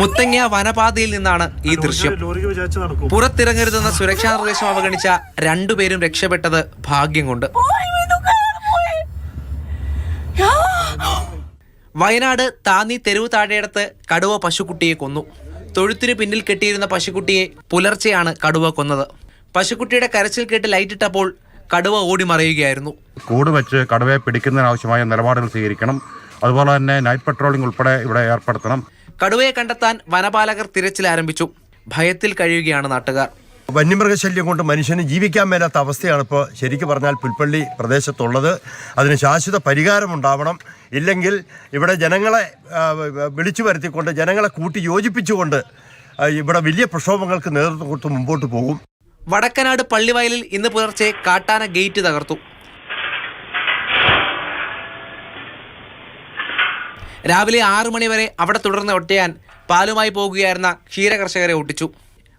മുത്തങ്ങ വനപാതയിൽ നിന്നാണ് ഈ ദൃശ്യം. പുറത്തിറങ്ങരുതെന്ന സുരക്ഷാ നിർദ്ദേശം അവഗണിച്ച രണ്ടുപേരും രക്ഷപ്പെട്ടത് ഭാഗ്യം കൊണ്ട്. വയനാട് താന്നി തെരുവ് താഴെയടുത്ത് കടുവ പശുക്കുട്ടിയെ കൊന്നു. തൊഴുത്തിനു പിന്നിൽ കെട്ടിയിരുന്ന പശുക്കുട്ടിയെ പുലർച്ചെയാണ് കടുവ കൊന്നത്. പശുക്കുട്ടിയുടെ കരച്ചിൽ കേട്ട് ലൈറ്റിട്ടപ്പോൾ കടുവ ഓടി മറയുകയായിരുന്നു. കൂട് വെച്ച് കടുവയെ പിടിക്കുന്നതിനാവശ്യമായ നിലപാടുകൾ സ്വീകരിക്കണം. അതുപോലെ തന്നെ നൈറ്റ് പട്രോളിംഗ് ഉൾപ്പെടെ ഇവിടെ ഏർപ്പെടുത്തണം. കടുവയെ കണ്ടെത്താൻ വനപാലകർ തിരച്ചിൽ ആരംഭിച്ചു. ഭയത്തിൽ കഴിയുകയാണ് നാട്ടുകാർ. വന്യമൃഗശല്യം കൊണ്ട് മനുഷ്യന് ജീവിക്കാൻ മേലാത്ത അവസ്ഥയാണ് ഇപ്പോൾ ശരിക്കും പറഞ്ഞാൽ പുൽപ്പള്ളി പ്രദേശത്തുള്ളത്. അതിന് ശാശ്വത പരിഹാരമുണ്ടാവണം. ഇല്ലെങ്കിൽ ഇവിടെ ജനങ്ങളെ വിളിച്ചു വരുത്തിക്കൊണ്ട് ജനങ്ങളെ കൂട്ടി യോജിപ്പിച്ചുകൊണ്ട് ഇവിടെ വലിയ പ്രക്ഷോഭങ്ങൾക്ക് നേതൃത്വം കൊടുത്ത് മുമ്പോട്ട് പോകും. വടക്കനാട് പള്ളിവയലിൽ ഇന്ന് പുലർച്ചെ കാട്ടാന ഗേറ്റ് തകർത്തു. രാവിലെ ആറു മണിവരെ അവിടെ തുടർന്ന് ഒട്ടയാൻ പാലുമായി പോകുകയായിരുന്ന ക്ഷീരകർഷകരെ ഒട്ടിച്ചു.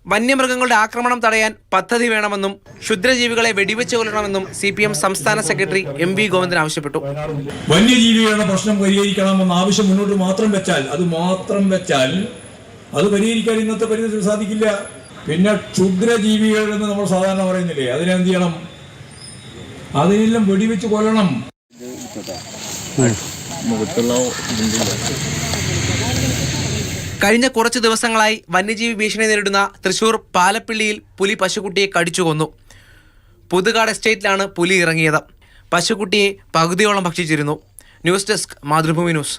വന്യമൃഗങ്ങളുടെ ആക്രമണം തടയാൻ പദ്ധതി വേണമെന്നും ക്ഷുദ്രജീവികളെ വെടിവെച്ച് കൊല്ലണമെന്നും സി പി എം സംസ്ഥാന സെക്രട്ടറി എം വി ഗോവിന്ദൻ ആവശ്യപ്പെട്ടു. വന്യജീവികളുടെ പ്രശ്നം പരിഹരിക്കണമെന്ന ആവശ്യം മുന്നോട്ട് മാത്രം വെച്ചാൽ അത് മാത്രം വെച്ചാൽ അത് പരിഹരിക്കാൻ ഇന്നത്തെ പരിധി സാധിക്കില്ല. പിന്നെ ക്ഷുദ്രജീവികൾ എന്ന് നമ്മൾ സാധാരണ പറയുന്നില്ലേ? അതിനെന്ത് ചെയ്യണം? അതിനെല്ലാം വെടിവെച്ച് കൊല്ലണം. കഴിഞ്ഞ കുറച്ച് ദിവസങ്ങളായി വന്യജീവി ഭീഷണി നേരിടുന്ന തൃശൂർ പാലപ്പിള്ളിയിൽ പുലി പശുക്കുട്ടിയെ കടിച്ചു കൊന്നു. പുതുകാട് എസ്റ്റേറ്റിലാണ് പുലി ഇറങ്ങിയത്. പശുക്കുട്ടിയെ പകുതിയോളം ഭക്ഷിച്ചിരുന്നു. News desk Mathrubhumi news.